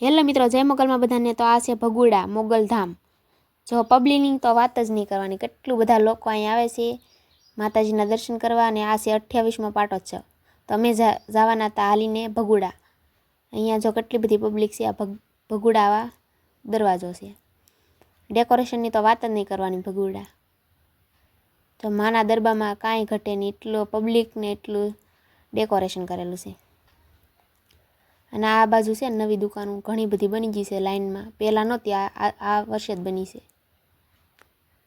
Hello મિત્રો, જય મોગલમાં બધાને. તો આ છે ભગુડા મોગલધામ. જો પબ્લિકની તો વાત જ નહીં કરવાની. કેટલું બધા લોકો અહીં આવે છે માતાજીના દર્શન કરવા અને આ છે અઠ્યાવીસમો પાટોત્સવ. તો અમે જવાના હતા હાલીને ભગુડા. અહીંયા જો કેટલી બધી પબ્લિક છે, આ ભગ ભગુડાવા દરવાજો છે. ડેકોરેશનની તો વાત જ નહીં કરવાની ભગુડા. તો માના દરબારમાં કાંઈ ઘટે નહીં, એટલો પબ્લિકને એટલું ડેકોરેશન કરેલું છે. અને આ બાજુ છે નવી દુકાનો ઘણી બધી બની ગઈ છે લાઈનમાં. પહેલાં નહોતી, આ આ- વર્ષે જ બની છે.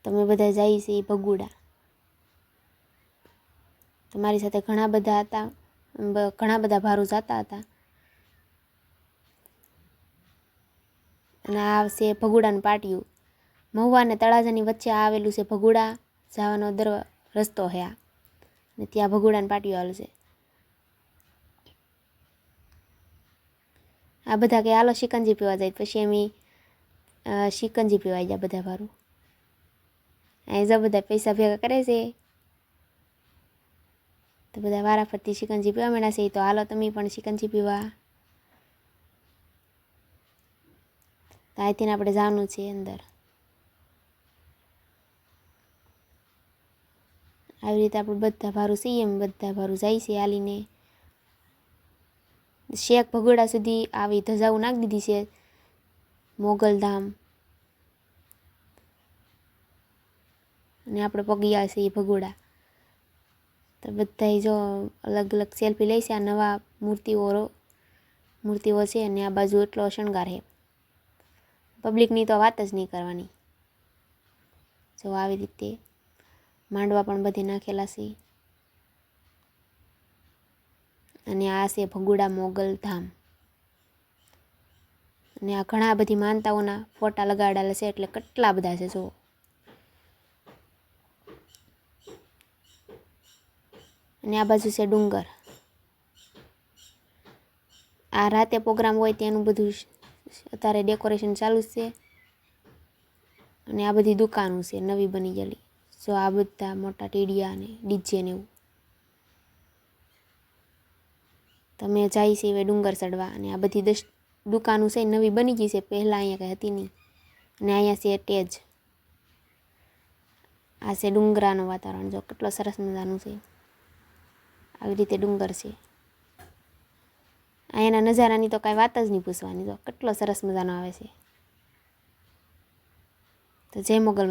તમે બધા જઈએ છીએ ભગુડા. તમારી સાથે ઘણા બધા હતા ઘણા બધા ભારું જતા હતા. અને આ છે ભગુડાનું પાટિયું. મહુવા અને તળાજાની વચ્ચે આવેલું છે ભગુડા, જવાનો દર રસ્તો છે આ. અને ત્યાં ભગુડાનું પાટિયું આવેલું છે. આ બધા કે, હાલો, શિકંજી પીવા જાય. પછી એમ શિકંજી પીવાઈ જાય બધા વારું અહીં જો બધા પૈસા ભેગા કરે છે. તો બધા વારાફરતી શિકંજી પીવા માંડ્યા છે. તો, હાલો, તમે પણ શિકંજી પીવા. તો અહીંથી આપણે જવાનું છે અંદર. આવી રીતે આપણે બધા ભારું છીએ એમ બધા ભારું જાય છે હાલીને. શેખ ભગોડા સુધી આવી ધજાઓ નાખી દીધી છે. મોગલધામ અને આપણે પગિયા છે એ ભગોડા. તો બધાય જો અલગ અલગ સેલ્ફી લઈ છે, આ નવા મૂર્તિઓ મૂર્તિઓ છે અને આ બાજુ એટલો શણગાર છે. પબ્લિકની તો વાત જ નહીં કરવાની. જો આવી રીતે માંડવા પણ બધે નાખેલા છે. અને આ છે ભગુડા મોગલ ધામ. અને આ ઘણા બધી માનતાઓના ફોટા લગાડેલા છે એટલે કેટલા બધા છે જો અને આ બાજુ છે ડુંગર. આ રાતે પ્રોગ્રામ હોય તેનું બધું અત્યારે ડેકોરેશન ચાલુ છે. અને આ બધી દુકાનો છે, નવી બની ગયેલી. જો આ બધા મોટા ટીડિયા અને ડીજે ને એવું. તમે જાય છે હવે ડુંગર ચડવા. અને આ બધી દસ દુકાનો છે નવી બની ગઈ છે. પહેલાં અહીંયા કંઈ હતી નહીં. અને અહીંયા છે ટેજ આ છે ડુંગરાનું વાતાવરણ. જો કેટલો સરસ મજાનું છે. આવી રીતે ડુંગર છે. અહીંયાના નજારાની તો કાંઈ વાત જ નહીં પૂછવાની. જો કેટલો સરસ મજાનો આવે છે. તો જય મોગલ